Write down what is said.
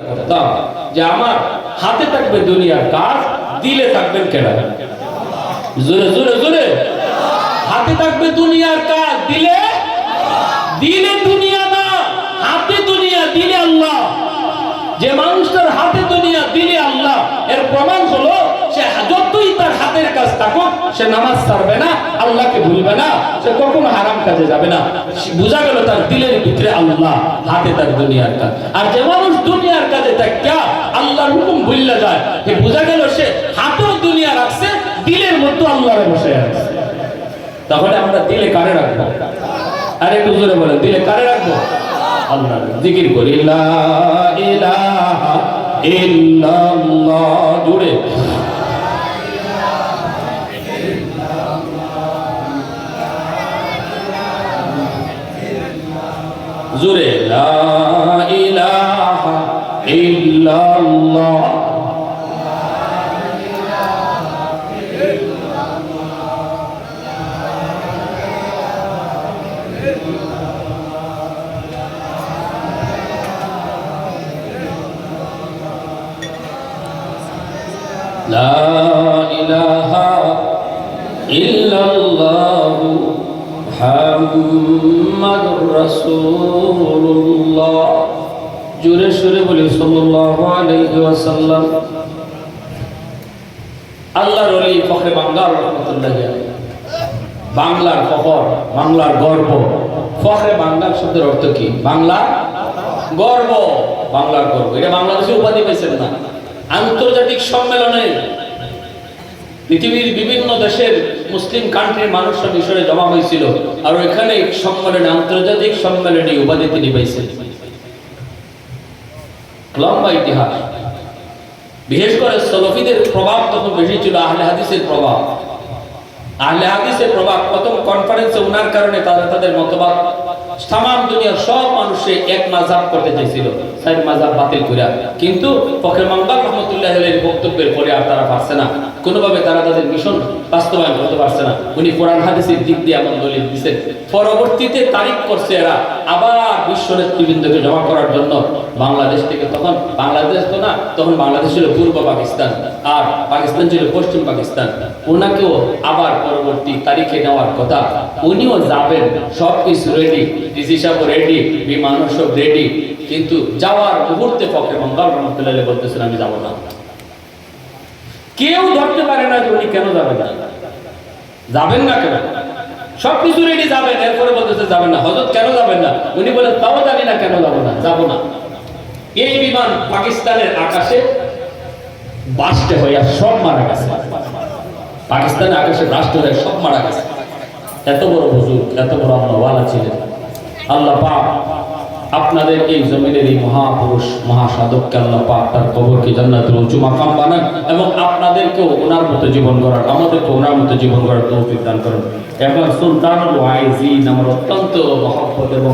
করতাম যে আমার হাতে থাকবে দুনিয়ার কাজ, দিলে থাকবেন কেনা। জোরে জোরে জোরে। হাতে থাকবে দুনিয়ার কাজ, দিলে? দিলে দুনিয়া না, হাতে দুনিয়া, দিলে আল্লাহ। যে মানুষটার হাতে সে নামাজ ছাড়বে না, আল্লাহকে ভুলবে না, সে কখনো হারাম কাজে যাবে না। বোঝা গেল তার দিলের ভিতরে আল্লাহ, হাতে তার দুনিয়ার কাজ। আর যে মানুষ দুনিয়ার কাজে থাকে আল্লাহর হুকুম ভুললে যায় যে বোঝা গেল সে হাতেও দুনিয়া রাখছে, দিলের মতো আল্লাহরে বসে আছে। তাহলে আমরা দিলে কারে রাখব? আর একটু জোরে বলেন, দিলে কারে রাখব? আল্লাহ জিকির করি ইলাহা ইল্লাল্লাহ, জুড়ে। জুড়ে লা ইলাহা ইল্লাল্লাহ لا إله إلا الله মোহাম্মদ রসুল্লাহ জোরে সুরে বলি, সাল্লাল্লাহু আলাইহি ওয়াসাল্লাম। আল্লাহর ওলি ফখরে বাংলার রহমতুল্লাহ বাংলার ফখর, বাংলার গর্ব। ফখরে বাংলা শব্দের অর্থ কি? বাংলা গর্ব। বাংলার গর্ব। এটা বাংলাদেশে উপাধি পেয়েছেন না। আন্তর্জাতিক সম্মেলনে পৃথিবীর বিভিন্ন দেশের মুসলিম কান্ট্রির মানুষরা মিশরে জমা হয়েছিল। আর ওইখানে সম্মেলনে, আন্তর্জাতিক সম্মেলনে উপাধি তিনি পেয়েছেন লম্বা ইতিহাস। বিশেষ করে সলফিদের প্রভাব তখন বেশি ছিল, আহলে হাদিসের প্রভাব। আহলে হাদিসের প্রভাব প্রথম কনফারেন্সে ওনার কারণে তারা তাদের মতবাদ তামাম দুনিয়ার সব মানুষে এক মাঝাব করতে চাইছিল। সাইড মাঝাব বাতিল করিয়া কিন্তু ফখরে মামদার রহমতুল্লাহ আলাইহির বক্তব্যের পরে আর তারা পারছে না। কোনোভাবে তারা তাদের মিশন বাস্তবায়ন করতে পারছে না। উনি কোরআন, হাদিসের দিক দিয়ে এমন দলিল দিচ্ছেন পরবর্তীতে তারিখ করছে এরা আবার বিশ্ব নেতৃবৃন্দকে জমা করার জন্য। বাংলাদেশ থেকে তখন বাংলাদেশ তো না, তখন বাংলাদেশ ছিল পূর্ব পাকিস্তান। আর পাকিস্তান ছিল পশ্চিম পাকিস্তান। ওনাকেও আবার পরবর্তী তারিখে নেওয়ার কথা। উনিও যাবেন, সব কিছু রেডি ডিসি সাহেব রেডি বিমানও সব রেডি কিন্তু যাওয়ার মুহূর্তে পক্ষে মঙ্গল রহমতুল্লাহ বলতেছেন, আমি যাব না। কেউ ধরতে পারে না যে উনি কেন যাবেন না। যাবেন না কেন? সব কিছু রেডি যাবেন। এরপরে বলতেছে, যাবেন না। হজরত কেন যাবেন না? উনি বলেন, তাও জানি না কেন যাব না যাব না। এই বিমান পাকিস্তানের আকাশে বাস্টে হইয়া সব মারা গেছে। পাকিস্তানের আকাশে রাষ্ট্র হয়ে সব মারা গেছে। এত বড় হুজুর, এত বড় আল্লাহওয়ালা ছিলেন। আল্লাহ পাক আপনাদের এই জমিনের এই মহাপুরুষ, মহাসাধককে আল্লাহ পাক তার কবরকে জান্নাতের উঁচু মাকাম বানান এবং আপনাদেরকেও ওনার মতো জীবন গড়ার আমাদেরকে ওনার মতো জীবন গড়ার তৌফিক দান করেন। এখন সুলতানুল ওয়াইজিন আমার অত্যন্ত মহব্বত এবং